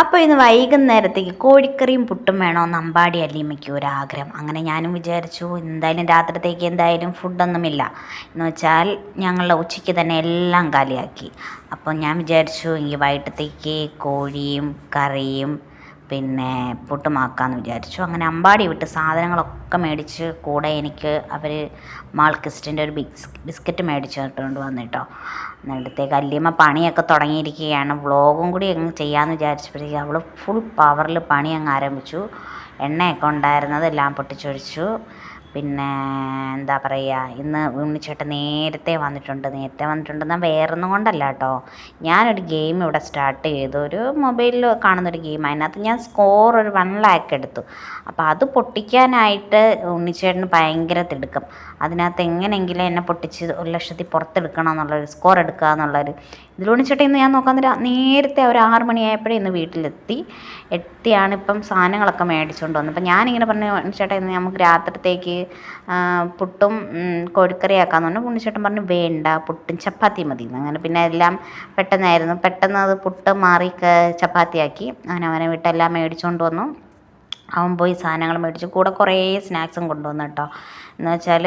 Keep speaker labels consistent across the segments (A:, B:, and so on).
A: അപ്പോൾ ഇന്ന് വൈകുന്നേരത്തേക്ക് കോഴിക്കറിയും പുട്ടും വേണമെന്ന് അമ്പാടി ഒരു ആഗ്രഹം അങ്ങനെ ഞാനും വിചാരിച്ചു എന്തായാലും രാത്രിത്തേക്ക് എന്തായാലും ഫുഡൊന്നുമില്ല. എന്ന് വെച്ചാൽ ഞങ്ങളുടെ ഉച്ചയ്ക്ക് തന്നെ എല്ലാം കാലിയാക്കി. അപ്പോൾ ഞാൻ വിചാരിച്ചു എനിക്ക് വൈകിട്ടത്തേക്ക് കോഴിയും കറിയും പിന്നെ പുട്ടുമാക്കാമെന്ന് വിചാരിച്ചു. അങ്ങനെ അമ്പാടി വിട്ട് സാധനങ്ങളൊക്കെ മേടിച്ച് കൂടെ എനിക്ക് അവർ മാൾക്കിസ്റ്റിന്റെ ഒരു ബിസ് ബിസ്ക്കറ്റ് മേടിച്ച് ഇട്ടുകൊണ്ട് വന്നിട്ടോ. എന്നിടത്തേക്ക് അല്ലിയമ്മ പണിയൊക്കെ തുടങ്ങിയിരിക്കുകയാണ്. വ്ളോഗും കൂടി അങ്ങ് ചെയ്യാമെന്ന് വിചാരിച്ചപ്പോഴേക്കും അവൾ ഫുൾ പവറിൽ പണി അങ്ങ് ആരംഭിച്ചു. എണ്ണയൊക്കെ ഉണ്ടായിരുന്നത് എല്ലാം പൊട്ടിച്ചൊഴിച്ചു. പിന്നെ എന്താ പറയുക ഇന്ന് ഉണ്ണിച്ചേട്ടൻ നേരത്തെ വന്നിട്ടുണ്ട്. നേരത്തെ വന്നിട്ടുണ്ടെന്നാൽ വേറൊന്നും കൊണ്ടല്ല കേട്ടോ. ഞാനൊരു ഗെയിം ഇവിടെ സ്റ്റാർട്ട് ചെയ്തു. ഒരു മൊബൈലിൽ കാണുന്നൊരു ഗെയിം അതിനകത്ത് ഞാൻ സ്കോർ ഒരു വൺ ലാക്ക് എടുത്തു. അപ്പോൾ അത് പൊട്ടിക്കാനായിട്ട് ഉണ്ണിച്ചേട്ടന് ഭയങ്കര തിടുക്കം. അതിനകത്ത് എങ്ങനെയെങ്കിലും എന്നെ പൊട്ടിച്ച് ഒരു ലക്ഷത്തിൽ പുറത്തെടുക്കണം എന്നുള്ളൊരു സ്കോർ എടുക്കുക എന്നുള്ളൊരു ഇതിൽ ചേട്ടാ ഇന്ന് ഞാൻ നോക്കാൻ നേരം നേരത്തെ ഒരു ആറ് മണിയായപ്പോഴേ ഇന്ന് വീട്ടിലെത്തി. എത്തിയാണ് ഇപ്പം സാധനങ്ങളൊക്കെ മേടിച്ചുകൊണ്ട് വന്നത്. അപ്പം ഞാനിങ്ങനെ പറഞ്ഞു ഉണ്ണിച്ചേട്ടാ ഇന്ന് നമുക്ക് രാത്രിത്തേക്ക് പുട്ടും കോഴിക്കറി ആക്കാമെന്ന് പറഞ്ഞു. ഉണ്ണിച്ചേട്ടൻ പറഞ്ഞു വേണ്ട പുട്ടും ചപ്പാത്തി മതി അങ്ങനെ പിന്നെ എല്ലാം പെട്ടെന്നായിരുന്നു. പെട്ടെന്ന് അത് പുട്ട് മാറി ചപ്പാത്തിയാക്കി. അങ്ങനെ അവനെ വിട്ടെല്ലാം മേടിച്ചുകൊണ്ട് വന്നു. അവൻ പോയി സാധനങ്ങൾ മേടിച്ചു കൂടെ കുറേ സ്നാക്സും കൊണ്ടുവന്നു കേട്ടോ. എന്ന് വെച്ചാൽ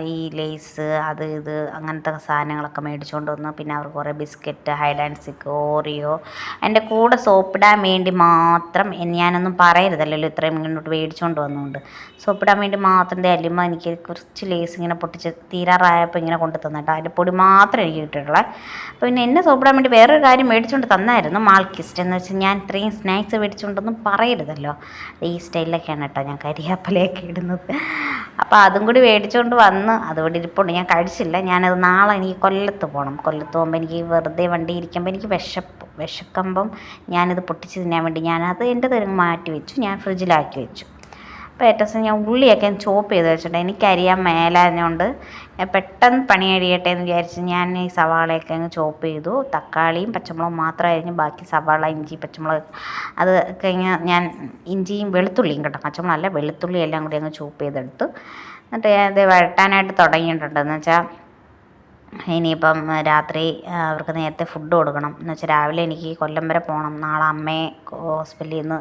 A: ഈ ലേസ് അത് ഇത് അങ്ങനത്തെ സാധനങ്ങളൊക്കെ മേടിച്ചുകൊണ്ട് വന്നു പിന്നെ അവർ കുറേ ബിസ്ക്കറ്റ് ഹൈഡ് സിക്ക് ഓറിയോ എന്റെ കൂടെ സോപ്പിടാൻ വേണ്ടി മാത്രം ഞാനൊന്നും പറയരുതല്ലോ ഇത്രയും ഇങ്ങോട്ട് മേടിച്ചുകൊണ്ട് വന്നുകൊണ്ട് സോപ്പിടാൻ വേണ്ടി മാത്രം അല്ലിമ്മ എനിക്ക് കുറച്ച് ലേസ് ഇങ്ങനെ പൊട്ടിച്ച് തീരാറായപ്പോൾ ഇങ്ങനെ കൊണ്ടു തന്നിട്ടോ അതിന്റെ പൊടി മാത്രം എനിക്ക് കിട്ടിയിട്ടുള്ളത് അപ്പോൾ പിന്നെ എന്നെ സോപ്പിടാൻ വേണ്ടി വേറൊരു കാര്യം മേടിച്ചുകൊണ്ട് തന്നായിരുന്നു മാൾക്കിസ്റ്റ് എന്ന് വെച്ചാൽ ഞാൻ ഇത്രയും സ്നാക്സ് മേടിച്ചുകൊണ്ടൊന്നും പറയരുതല്ലോ. ഈ സ്റ്റൈലിലൊക്കെയാണ് കേട്ടോ ഞാൻ കരിയാപ്പലയൊക്കെ ഇടുന്നത്. അപ്പോൾ അതും കൂടി മേടിച്ചുകൊണ്ട് വന്ന് അതുകൊണ്ട് ഇരിപ്പുണ്ട്. ഞാൻ കഴിച്ചില്ല. ഞാനത് നാളെ എനിക്ക് കൊല്ലത്ത് പോകണം കൊല്ലത്ത് പോകുമ്പോൾ എനിക്ക് വെറുതെ വണ്ടി ഇരിക്കുമ്പോൾ എനിക്ക് വിശപ്പ് വിശക്കുമ്പം ഞാനിത് പൊട്ടിച്ച് തിന്നാൻ വേണ്ടി ഞാനത് എന്റെ തരം മാറ്റി വെച്ചു. ഞാൻ ഫ്രിഡ്ജിലാക്കി വെച്ചു. ദിവസം ഞാൻ ഉള്ളിയൊക്കെ ചോപ്പ് ചെയ്ത് വെച്ചിട്ടുണ്ട്. എനിക്കറിയാൻ ഞാൻ പെട്ടെന്ന് പണി കഴിയട്ടെ എന്ന് വിചാരിച്ച് ഞാൻ ഈ സവാളയൊക്കെ അങ്ങ് ചോപ്പ് ചെയ്തു. തക്കാളിയും പച്ചമുളകും മാത്രം അരിഞ്ഞ് ബാക്കി സവാള ഇഞ്ചി പച്ചമുളക് അത് കഴിഞ്ഞ് ഞാൻ ഇഞ്ചിയും വെളുത്തുള്ളിയും കേട്ടോ. അല്ല വെളുത്തുള്ളി എല്ലാം കൂടി അങ്ങ് ചോപ്പ് ചെയ്തെടുത്തു. എന്നിട്ട് ഇത് വഴട്ടാനായിട്ട് തുടങ്ങിയിട്ടുണ്ടെന്ന് വെച്ചാൽ ഇനിയിപ്പം രാത്രി അവർക്ക് നേരത്തെ ഫുഡ് കൊടുക്കണം. എന്ന് വെച്ചാൽ രാവിലെ എനിക്ക് കൊല്ലം വരെ പോകണം നാളെ അമ്മയെ ഹോസ്പിറ്റലിൽ നിന്ന്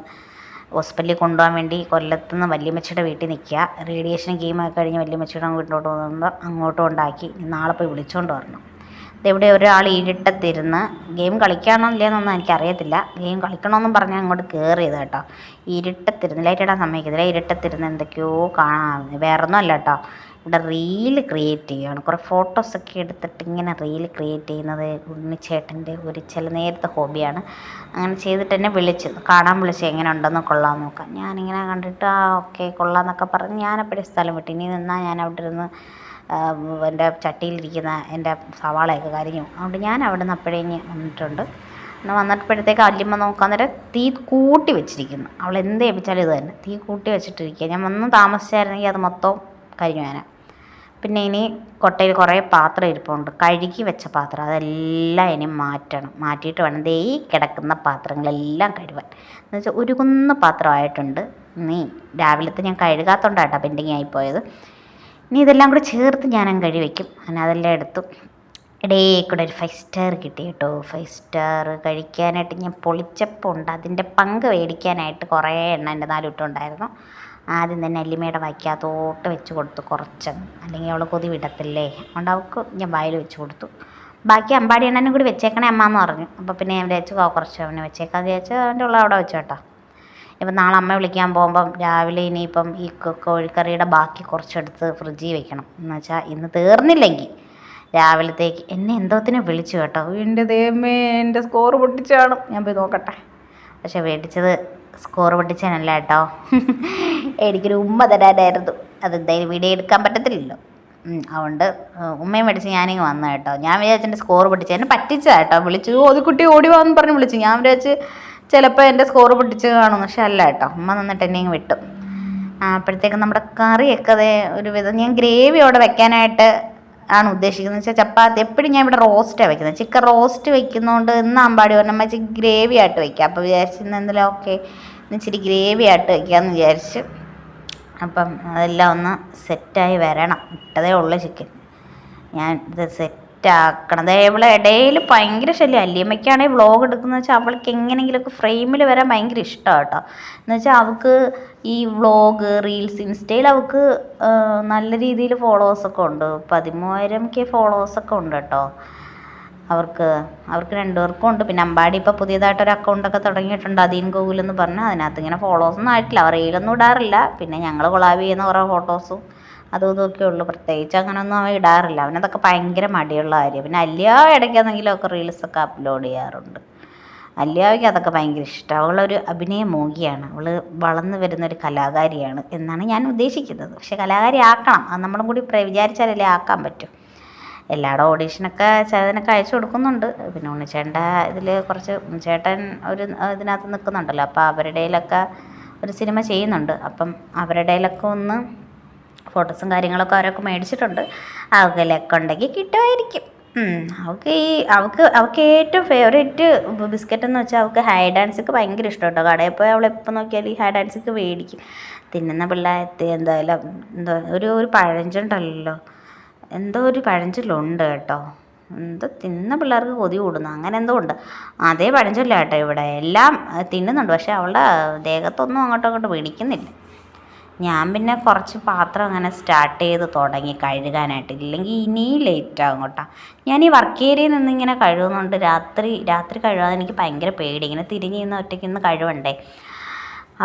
A: ഹോസ്പിറ്റലിൽ കൊണ്ടുപോകാൻ വേണ്ടി കൊല്ലത്തു നിന്ന് വല്യമ്മച്ചിയുടെ വീട്ടിൽ നിൽക്കുക. റേഡിയേഷൻ കീമൊക്കെ കഴിഞ്ഞ് വല്യമ്മച്ചിയുടെ വീട്ടിലോട്ട് പോകുമ്പോൾ അങ്ങോട്ട് കൊണ്ടാക്കി നാളെ പോയി വിളിച്ചുകൊണ്ട് വരണം. ഇതെവിടെ ഒരാൾ ഇരുട്ടത്തിരുന്ന് ഗെയിം കളിക്കാണോ ഇല്ലയെന്നൊന്നും എനിക്കറിയത്തില്ല. ഗെയിം കളിക്കണമെന്നും പറഞ്ഞാൽ അങ്ങോട്ട് കയറിയത് കേട്ടോ ഇരുട്ടത്തിരുന്ന് ലൈറ്റ് ഇടാൻ സമ്മതിക്കത്തില്ല. ഇരുട്ടത്തിരുന്ന് എന്തൊക്കെയോ കാണാൻ വേറൊന്നും അല്ല കേട്ടോ ഇവിടെ റീൽ ക്രിയേറ്റ് ചെയ്യുകയാണ് കുറേ ഫോട്ടോസൊക്കെ എടുത്തിട്ട് ഇങ്ങനെ റീൽ ക്രിയേറ്റ് ചെയ്യുന്നത് ഉണ്ണിച്ചേട്ടന്റെ ഒരു ചില നേരത്തെ ഹോബിയാണ്. അങ്ങനെ ചെയ്തിട്ട് എന്നെ വിളിച്ച്. കാണാൻ വിളിച്ച്. എങ്ങനെ ഉണ്ടെന്ന് കൊള്ളാൻ നോക്കാം. ഞാനിങ്ങനെ കണ്ടിട്ട് ആ ഓക്കെ കൊള്ളാം എന്നൊക്കെ പറഞ്ഞ് ഞാനപ്പോഴേ സ്ഥലം വിട്ടു. ഇനി നിന്നാൽ ഞാൻ അവിടെ ഇരുന്ന് എന്റെ ചട്ടിയിലിരിക്കുന്ന എന്റെ സവാളയൊക്കെ കരിഞ്ഞു. അതുകൊണ്ട് ഞാൻ അവിടെ നിന്ന് അപ്പോഴേ വന്നിട്ടുണ്ട്. എന്നാൽ വന്നപ്പോഴത്തേക്ക് അല്ലിമ്മ നോക്കാൻ നേരം തീ കൂട്ടി വെച്ചിരിക്കുന്നു. അവൾ എന്ത് ഏൽപ്പിച്ചാലും ഇത് തന്നെ. തീ കൂട്ടി വെച്ചിട്ടിരിക്കുക ഞാൻ വന്ന് താമസിച്ചായിരുന്നെങ്കിൽ അത് മൊത്തം കരിഞ്ഞു വേന പിന്നെ ഇനി കൊട്ടയിൽ കുറേ പാത്രം ഇരിപ്പുണ്ട്. കഴുകി വെച്ച പാത്രം. അതെല്ലാം ഇനി മാറ്റണം. മാറ്റിയിട്ട് വേണം ദേ ഈ കിടക്കുന്ന പാത്രങ്ങളെല്ലാം കഴുകാൻ. എന്ന് വെച്ചാൽ ഉരുകുന്ന പാത്രമായിട്ടുണ്ട്. നീ രാവിലത്തെ ഞാൻ കഴുകാത്തോണ്ടാട്ടോ പെൻഡിങ് ആയിപ്പോയത് ഇനി ഇതെല്ലാം കൂടെ ചേർത്ത് ഞാനങ്ങ് കഴുകി വയ്ക്കും അങ്ങനെ അതെല്ലാം എടുത്തു. ഇടയിൽ കൂടെ ഒരു ഫൈവ് സ്റ്റാർ കിട്ടി കേട്ടോ. ഫൈവ് സ്റ്റാർ കഴിക്കാനായിട്ട് ഞാൻ പൊളിച്ചപ്പോൾ ഉണ്ട്. അതിന്റെ പങ്ക് മേടിക്കാനായിട്ട് കുറേ എണ്ണ എന്റെ നാലുട്ടുണ്ടായിരുന്നു ആദ്യം തന്നെ അല്ലിമയുടെ വയ്ക്കാത്തോട്ട് വെച്ച് കൊടുത്തു കുറച്ച് അല്ലെങ്കിൽ അവൾ കൊതി വിടത്തില്ലേ? അതുകൊണ്ട് അവൾക്ക് ഞാൻ വായിൽ വെച്ച് കൊടുത്തു. ബാക്കി അമ്പാടി എണ്ണനും കൂടി വെച്ചേക്കണേ അമ്മ എന്ന് പറഞ്ഞു. അപ്പോൾ പിന്നെ ഞാൻ വിചാരിച്ചു കുറച്ച് അവനെ വെച്ചേക്കാന്ന് വിചാരിച്ചു അവന്റെ ഉള്ള അവിടെ വെച്ചു കേട്ടോ. ഇപ്പം നാളെ അമ്മ വിളിക്കാൻ പോകുമ്പം രാവിലെ ഇനിയിപ്പം ഈ കോഴിക്കറിയുടെ ബാക്കി കുറച്ചെടുത്ത് ഫ്രിഡ്ജിൽ വെക്കണം. എന്ന് വെച്ചാൽ ഇന്ന് തീർന്നില്ലെങ്കിൽ രാവിലത്തേക്ക് എന്നെ എന്തോത്തിനും വിളിച്ചു കേട്ടോ. എന്റെ ദൈവമേ എന്റെ സ്കോർ പൊട്ടിച്ചാണ്. ഞാൻ പോയി നോക്കട്ടെ. പക്ഷെ മേടിച്ചത് സ്കോർ പൊട്ടിച്ചതിനല്ല കേട്ടോ. എനിക്കൊരു ഉമ്മ തരാനായിരുന്നു. അതെന്തായാലും വീഡിയോ എടുക്കാൻ പറ്റത്തില്ലല്ലോ. അതുകൊണ്ട് ഉമ്മയും മേടിച്ച് ഞാനിങ്ങ് വന്നു കേട്ടോ. ഞാൻ വിചാരിച്ചെന്റെ സ്കോർ പൊട്ടിച്ച് എന്നെ പറ്റിച്ച കേട്ടോ. വിളിച്ചു ഓ കുട്ടി ഓടി വാന്ന് പറഞ്ഞ് വിളിച്ചു. ഞാൻ വിചാരിച്ച് ചിലപ്പോൾ എന്റെ സ്കോർ പിടിച്ച് കാണും. പക്ഷെ അല്ല കേട്ടോ. അമ്മ നിന്നിട്ട് എന്നെയും വിട്ടു. അപ്പോഴത്തേക്കും നമ്മുടെ കറിയൊക്കെ അതേ ഒരു വിധം ഞാൻ ഗ്രേവി അവിടെ വെക്കാനായിട്ട് ആണ് ഉദ്ദേശിക്കുന്നത്. വെച്ചാൽ ചപ്പാത്തി എപ്പോഴും ഞാൻ ഇവിടെ റോസ്റ്റാണ് വെക്കുന്നത്. ചിക്കൻ റോസ്റ്റ് വെക്കുന്നതുകൊണ്ട് ഇന്ന് അമ്പാടി പറഞ്ഞാൽ വെച്ചാൽ ഗ്രേവി ആയിട്ട് വയ്ക്കുക അപ്പോൾ വിചാരിച്ചിരുന്ന എന്തെങ്കിലും ഓക്കെ ഇച്ചിരി ഗ്രേവി ആയിട്ട് വയ്ക്കാമെന്ന് വിചാരിച്ച്. അപ്പം അതെല്ലാം ഒന്ന് സെറ്റായി വരണം. ഇട്ടതേ ഉള്ളൂ ചിക്കൻ ഞാൻ ഇത് സെറ്റ് സെറ്റ് ആക്കണം ഇവളെ ഇടയിൽ ഭയങ്കര ശല്യം. അല്ലിയമ്മയ്ക്കാണെങ്കിൽ വ്ളോഗ് എടുക്കുന്നത് വെച്ചാൽ അവൾക്ക് എങ്ങനെയെങ്കിലുമൊക്കെ ഫ്രെയിമിൽ വരാൻ ഭയങ്കര ഇഷ്ടമാണ് കേട്ടോ എന്ന് വെച്ചാൽ അവൾക്ക് ഈ വ്ളോഗ് റീൽസ് ഇൻസ്റ്റയിൽ അവൾക്ക് നല്ല രീതിയിൽ ഫോളോവേഴ്സൊക്കെ ഉണ്ട്. പതിമൂവായിരം കെ ഫോളോവേഴ്സൊക്കെ ഉണ്ട് കേട്ടോ. അവർക്ക് അവർക്ക് രണ്ടുപേർക്കും ഉണ്ട്. പിന്നെ അമ്പാടി ഇപ്പോൾ പുതിയതായിട്ടൊരു അക്കൗണ്ടൊക്കെ തുടങ്ങിയിട്ടുണ്ട് അദീൻ ഗൂഗിൾ എന്ന് പറഞ്ഞ്. അതിനകത്ത് ഇങ്ങനെ ഫോളോവൊന്നും ആയിട്ടില്ല. അവർ റീലൊന്നും ഇടാറില്ല. പിന്നെ ഞങ്ങൾ കൊളാബ് ചെയ്യുന്ന കുറേ ഫോട്ടോസും അതും ഇതൊക്കെ ഉള്ളൂ. പ്രത്യേകിച്ച് അങ്ങനെയൊന്നും അവൻ ഇടാറില്ല. അവനതൊക്കെ ഭയങ്കര മടിയുള്ള കാര്യം പിന്നെ അല്ലിയ ഇടയ്ക്കെന്തെങ്കിലുമൊക്കെ റീൽസൊക്കെ അപ്ലോഡ് ചെയ്യാറുണ്ട്. അല്ലിയാവയ്ക്ക് അതൊക്കെ ഭയങ്കര ഇഷ്ടമാണ്. അവളൊരു അഭിനയ മോഹിയാണ് അവൾ വളർന്നു വരുന്നൊരു കലാകാരിയാണ് എന്നാണ് ഞാൻ ഉദ്ദേശിക്കുന്നത്. പക്ഷെ കലാകാരി ആക്കണം. അത് നമ്മളും കൂടി വിചാരിച്ചാലല്ലേ ആക്കാൻ പറ്റും. എല്ലായിടും ഓഡീഷനൊക്കെ ചേതനൊക്കെ അയച്ചു കൊടുക്കുന്നുണ്ട്. പിന്നെ ഉണ്ണിച്ചേട്ടന്റെ ഇതിൽ കുറച്ച് ഉണ്ണിച്ചേട്ടൻ ഒരു ഇതിനകത്ത് നിൽക്കുന്നുണ്ടല്ലോ. അപ്പോൾ അവരുടെയിലൊക്കെ ഒരു സിനിമ ചെയ്യുന്നുണ്ട്. അപ്പം അവരുടെയിലൊക്കെ ഒന്ന് ഫോട്ടോസും കാര്യങ്ങളൊക്കെ അവരൊക്കെ മേടിച്ചിട്ടുണ്ട്. അവൾക്ക് ലക്ക് ഉണ്ടെങ്കിൽ കിട്ടുമായിരിക്കും. അവൾക്ക് ഈ അവൾക്ക് അവൾക്ക് ഏറ്റവും ഫേവറേറ്റ് ബിസ്ക്കറ്റ് എന്ന് വെച്ചാൽ അവൾക്ക് ഹൈ ഡാൻസൊക്കെ ഭയങ്കര ഇഷ്ടം കേട്ടോ. കടയിൽ പോയി അവൾ എപ്പോൾ നോക്കിയാൽ ഈ ഹൈ ഡാൻസൊക്കെ മേടിക്കും. തിന്നുന്ന പിള്ളേരത്തെ എന്തായാലും എന്തോ ഒരു ഒരു പഴഞ്ചുണ്ടല്ലോ. എന്തോ ഒരു പഴഞ്ചൊല്ലുണ്ട് കേട്ടോ. എന്തോ തിന്ന പിള്ളേർക്ക് കൊതി കൂടുന്നു. അങ്ങനെ എന്തോ ഉണ്ട്. അതേ പഴഞ്ചൊല്ല കേട്ടോ ഇവിടെ. എല്ലാം തിന്നുന്നുണ്ട്. പക്ഷെ അവളുടെ ദേഹത്തൊന്നും അങ്ങോട്ടും അങ്ങോട്ടും പിടിക്കുന്നില്ല. ഞാൻ പിന്നെ കുറച്ച് പാത്രം അങ്ങനെ സ്റ്റാർട്ട് ചെയ്ത് തുടങ്ങി കഴുകാനായിട്ട്. ഇല്ലെങ്കിൽ ഇനിയും ലേറ്റ് ആകും കേട്ടോ. ഞാൻ ഈ വർക്ക് ഏരിയയിൽ നിന്ന് ഇങ്ങനെ കഴുകുന്നുണ്ട്. രാത്രി രാത്രി കഴുകാതെ എനിക്ക് ഭയങ്കര പേടി. ഇങ്ങനെ തിരിഞ്ഞ് നിന്ന് ഒറ്റയ്ക്ക് നിന്ന് കഴുകണ്ടേ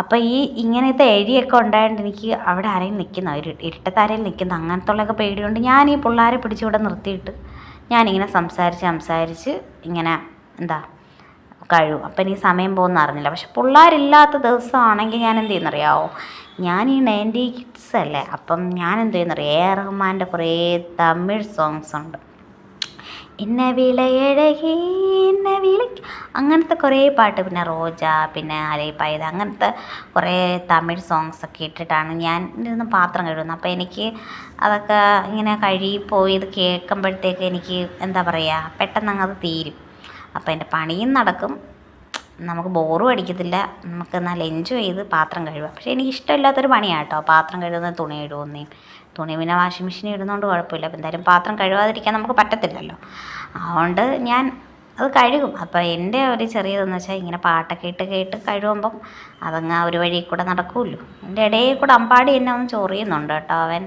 A: അപ്പോൾ ഈ ഇങ്ങനത്തെ എഴിയൊക്കെ ഉണ്ടായതുകൊണ്ട് എനിക്ക് അവിടെ ആരെയും നിൽക്കുന്ന ഒരു ഇരട്ടത്താരയിൽ നിൽക്കുന്ന അങ്ങനത്തുള്ളൊക്കെ പേടിയുണ്ട്. ഞാൻ ഈ പിള്ളേരെ പിടിച്ച് ഇവിടെ നിർത്തിയിട്ട് ഞാനിങ്ങനെ സംസാരിച്ച് സംസാരിച്ച് ഇങ്ങനെ എന്താ കഴിവും അപ്പം എനിക്ക് സമയം പോകുന്ന അറിഞ്ഞില്ല. പക്ഷെ പിള്ളേരില്ലാത്ത ദിവസമാണെങ്കിൽ ഞാൻ എന്ത് ചെയ്യുന്നറിയാമോ ഞാൻ ഈ നയന്റി കിഡ്സ് അല്ലേ അപ്പം ഞാൻ എന്ത് ചെയ്യുന്നറിയാം എ റഹ്മാന്റെ കുറേ തമിഴ് സോങ്സ് ഉണ്ട്. എന്നെ വിളയഴകി എന്നെ വിളിക്ക. അങ്ങനത്തെ കുറേ പാട്ട് പിന്നെ റോജ പിന്നെ അലൈപ്പായത് അങ്ങനത്തെ കുറേ തമിഴ് സോങ്സ് ഒക്കെ ഇട്ടിട്ടാണ് ഞാൻ ഇരുന്ന് പാത്രം കഴുകുന്നത്. അപ്പോൾ എനിക്ക് അതൊക്കെ ഇങ്ങനെ കഴുകിപ്പോയി പോയി ഇത് കേൾക്കുമ്പോഴത്തേക്ക് എനിക്ക് എന്താ പറയുക പെട്ടെന്ന് അങ്ങ് അത് തീരും. അപ്പോൾ എന്റെ പണിയും നടക്കും. നമുക്ക് ബോറും അടിക്കത്തില്ല നമുക്ക് നല്ല എൻജോയ് ചെയ്ത് പാത്രം കഴുകാം. പക്ഷേ എനിക്ക് ഇഷ്ടമില്ലാത്തൊരു പണിയാണ് കേട്ടോ. പാത്രം കഴുകുന്നത് തുണി കഴുകുന്നതും തുണി പിന്നെ വാഷിംഗ് മെഷീനിൽ ഇടുന്നതുകൊണ്ട് കുഴപ്പമില്ല. അപ്പോൾ എന്തായാലും പാത്രം കഴുകാതിരിക്കാൻ നമുക്ക് പറ്റത്തില്ലല്ലോ. അതുകൊണ്ട് ഞാൻ അത് കഴുകും. അപ്പോൾ എന്റെ ഒരു ചെറിയതെന്ന് വെച്ചാൽ ഇങ്ങനെ പാട്ടൊക്കെ ഇട്ട് കേട്ട് കഴുകുമ്പം അതങ്ങ് ആ ഒരു വഴി കൂടെ നടക്കുമല്ലോ. എന്റെ ഇടയിൽ കൂടെ അമ്പാടി എന്നെ ഒന്ന് ചൊറിയുന്നുണ്ട് കേട്ടോ അവൻ.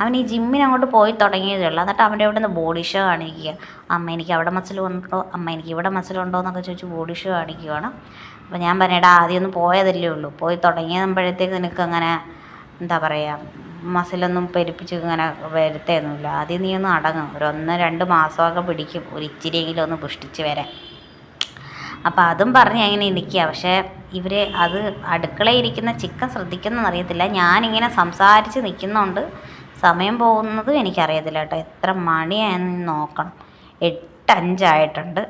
A: അവൻ ഈ ജിമ്മിന് അങ്ങോട്ട് പോയി തുടങ്ങിയതേ ഉള്ളൂ. എന്നിട്ട് അവന്റെ അവിടെ നിന്ന് ബോഡി ഷോ കാണിക്കുക. അമ്മ എനിക്ക് അവിടെ മസിൽ ഉണ്ടോ അമ്മ എനിക്ക് ഇവിടെ മസിൽ ഉണ്ടോ എന്നൊക്കെ ചോദിച്ച് ബോഡി ഷോ കാണിക്കുകയാണ് അപ്പോൾ ഞാൻ പറഞ്ഞേടാ ആദ്യം ഒന്ന് പോയതല്ലേ ഉള്ളൂ. പോയി തുടങ്ങിയപ്പോഴത്തേക്ക് നിനക്ക് അങ്ങനെ എന്താ പറയുക മസിലൊന്നും പെരുപ്പിച്ച് ഇങ്ങനെ വരുത്തേന്നുമില്ല ആദ്യം നീ ഒന്ന് അടങ്ങും. ഒരു ഒന്ന് രണ്ട് മാസമൊക്കെ പിടിക്കും. ഒരു ഇച്ചിരിയെങ്കിലും ഒന്ന് പുഷ്ടിച്ച് വരാൻ. അപ്പോൾ അതും പറഞ്ഞ് അങ്ങനെ ഇരിക്കുക. പക്ഷേ ഇവർ അത് അടുക്കളയിരിക്കുന്ന ചിക്കൻ ശ്രദ്ധിക്കുന്നതെന്ന് ഞാനിങ്ങനെ സംസാരിച്ച് നിൽക്കുന്നതുകൊണ്ട് സമയം പോകുന്നതും എനിക്കറിയത്തില്ല കേട്ടോ. എത്ര മണിയായെന്ന് നോക്കണം. എട്ടഞ്ചായിട്ടുണ്ട്.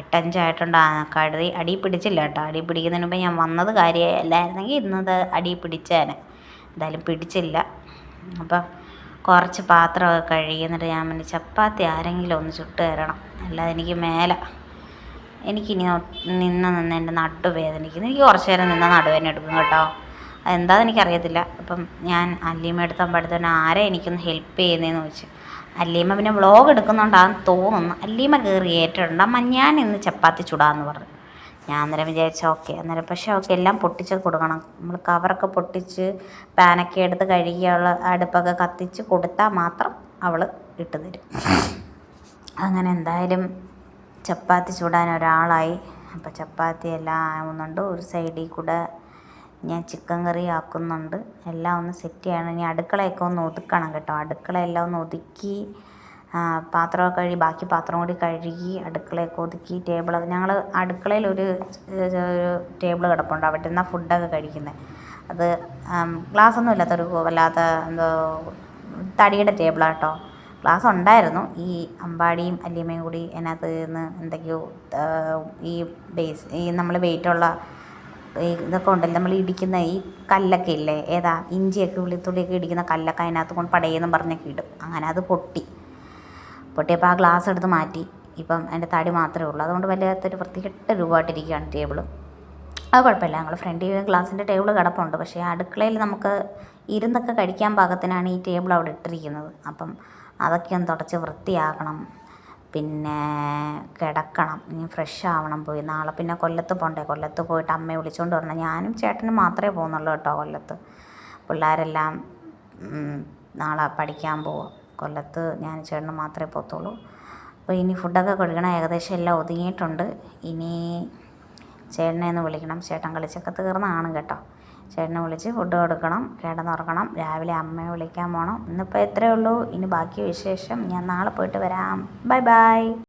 A: എട്ടഞ്ചായിട്ടുണ്ട്. കഴുതി അടി പിടിച്ചില്ല കേട്ടോ. അടി പിടിക്കുന്നതിന് മുമ്പ് ഞാൻ വന്നത് കാര്യമല്ലായിരുന്നെങ്കിൽ ഇന്നത് അടി പിടിച്ചേനെ. എന്തായാലും പിടിച്ചില്ല. അപ്പം കുറച്ച് പാത്രമൊക്കെ കഴുകി എന്നിട്ട് ഞാൻ പിന്നെ ചപ്പാത്തി ആരെങ്കിലും ഒന്ന് ചുട്ട് തരണം. അല്ലാതെ എനിക്ക് മേലെ. എനിക്കിനി നിന്ന് നിന്ന് എന്റെ നടു വേദനിക്കുന്നു എനിക്ക് കുറച്ച് നേരം നിന്നാൽ നടുവേദന എടുക്കും കേട്ടോ. അതെന്താണെന്ന് എനിക്കറിയത്തില്ല. അപ്പം ഞാൻ അല്ലീമ എടുത്തപ്പോഴത്തേന് ആരെ എനിക്കൊന്ന് ഹെൽപ്പ് ചെയ്യുന്നതെന്ന് ചോദിച്ചു. അല്ലീമ പിന്നെ വ്ളോഗ് എടുക്കുന്നുണ്ടാന്ന് തോന്നുന്നു. അല്ലീമ കയറി ഏറ്റിട്ടുണ്ട് അമ്മ ഞാൻ ഇന്ന് ചപ്പാത്തി ചുടാന്ന് പറഞ്ഞു. ഞാൻ അന്നേരം വിചാരിച്ചു ഓക്കെ. അന്നേരം പക്ഷേ ഓക്കെ എല്ലാം പൊട്ടിച്ച് കൊടുക്കണം. നമ്മൾ കവറൊക്കെ പൊട്ടിച്ച് പാനൊക്കെ എടുത്ത് കഴുകിയുള്ള അടുപ്പൊക്കെ കത്തിച്ച് കൊടുത്താൽ മാത്രം അവൾ ഇട്ട് തരും. അങ്ങനെ എന്തായാലും ചപ്പാത്തി ചൂടാൻ ഒരാളായി. അപ്പോൾ ചപ്പാത്തി എല്ലാം ആവുന്നുണ്ട്. ഒരു സൈഡിൽ കൂടെ ഞാൻ ചിക്കൻ കറി ആക്കുന്നുണ്ട്. എല്ലാം ഒന്ന് സെറ്റ് ചെയ്യണം. ഇനി അടുക്കളയൊക്കെ ഒന്ന് ഒതുക്കണം കേട്ടോ. അടുക്കള എല്ലാം ഒന്ന് ഒതുക്കി പാത്രമൊക്കെ കഴുകി ബാക്കി പാത്രം കൂടി കഴുകി അടുക്കളയൊക്കെ ഒതുക്കി ടേബിൾ ഞങ്ങൾ അടുക്കളയിൽ ഒരു ടേബിൾ കിടപ്പുണ്ട്. അവിടെ നിന്നാണ് ഫുഡൊക്കെ കഴിക്കുന്നത് അത് ഗ്ലാസ് ഒന്നും ഇല്ലാത്തൊരു വല്ലാത്ത എന്തോ തടിയുടെ ടേബിളാണ് കേട്ടോ. ഗ്ലാസ് ഉണ്ടായിരുന്നു. ഈ അമ്പാടിയും അല്ലിയമ്മയും കൂടി അതിനകത്ത് നിന്ന് എന്തൊക്കെയോ ഈ ബേസ് ഈ നമ്മൾ വെയിറ്റുള്ള ഇതൊക്കെ ഉണ്ടല്ലോ നമ്മൾ ഇടിക്കുന്ന ഈ കല്ലൊക്കെ ഇല്ലേ? ഏതാ? ഇഞ്ചിയൊക്കെ വെളുത്തുള്ളിയൊക്കെ ഇടിക്കുന്ന കല്ലൊക്കെ അതിനകത്ത് കൊണ്ട് പടയെന്നും പറഞ്ഞൊക്കെ ഇടും. അങ്ങനെ അത് പൊട്ടി. പൊട്ടിയപ്പോൾ ആ ഗ്ലാസ് എടുത്ത് മാറ്റി. ഇപ്പം അതിന്റെ തടി മാത്രമേ ഉള്ളൂ. അതുകൊണ്ട് വല്ലാത്തൊരു വൃത്തികെട്ട രൂപമായിട്ടിരിക്കുകയാണ് ടേബിൾ അത് കുഴപ്പമില്ല. ഞങ്ങൾ ഫ്രണ്ടിൽ ഗ്ലാസിന്റെ ടേബിൾ കിടപ്പുണ്ട്. പക്ഷേ അടുക്കളയിൽ നമുക്ക് ഇരുന്നൊക്കെ കഴിക്കാൻ പാകത്തിനാണ് ഈ ടേബിൾ അവിടെ ഇട്ടിരിക്കുന്നത്. അപ്പം അതൊക്കെ ഒന്ന് തുടച്ച് വൃത്തിയാക്കണം. പിന്നെ കിടക്കണം. ഇനി ഫ്രഷ് ആവണം പോയി. നാളെ പിന്നെ കൊല്ലത്ത് പോകണ്ടേ കൊല്ലത്ത് പോയിട്ട് അമ്മയെ വിളിച്ചുകൊണ്ട് വരണം. ഞാനും ചേട്ടനും മാത്രമേ പോകുന്നുള്ളൂ കേട്ടോ കൊല്ലത്ത്. പിള്ളേരെല്ലാം നാളെ പഠിക്കാൻ പോവുക കൊല്ലത്ത് ഞാൻ ചേട്ടനും മാത്രമേ പോകത്തുള്ളൂ അപ്പോൾ ഇനി ഫുഡൊക്കെ കൊടുക്കണം. ഏകദേശം എല്ലാം ഒതുങ്ങിയിട്ടുണ്ട്. ഇനി ചേട്ടനെ ഒന്ന് വിളിക്കണം. ചേട്ടൻ കളിച്ചൊക്കെ തീർന്നതാണ് കേട്ടോ. ചേട്ടനെ വിളിച്ച് ഫുഡ് കൊടുക്കണം കിടന്നുറങ്ങണം രാവിലെ അമ്മയെ വിളിക്കാൻ പോകണം ഇന്നിപ്പോൾ ഇത്രയേ ഉള്ളൂ. ഇനി ബാക്കി വിശേഷം ഞാൻ നാളെ പോയിട്ട് വരാം. Bye bye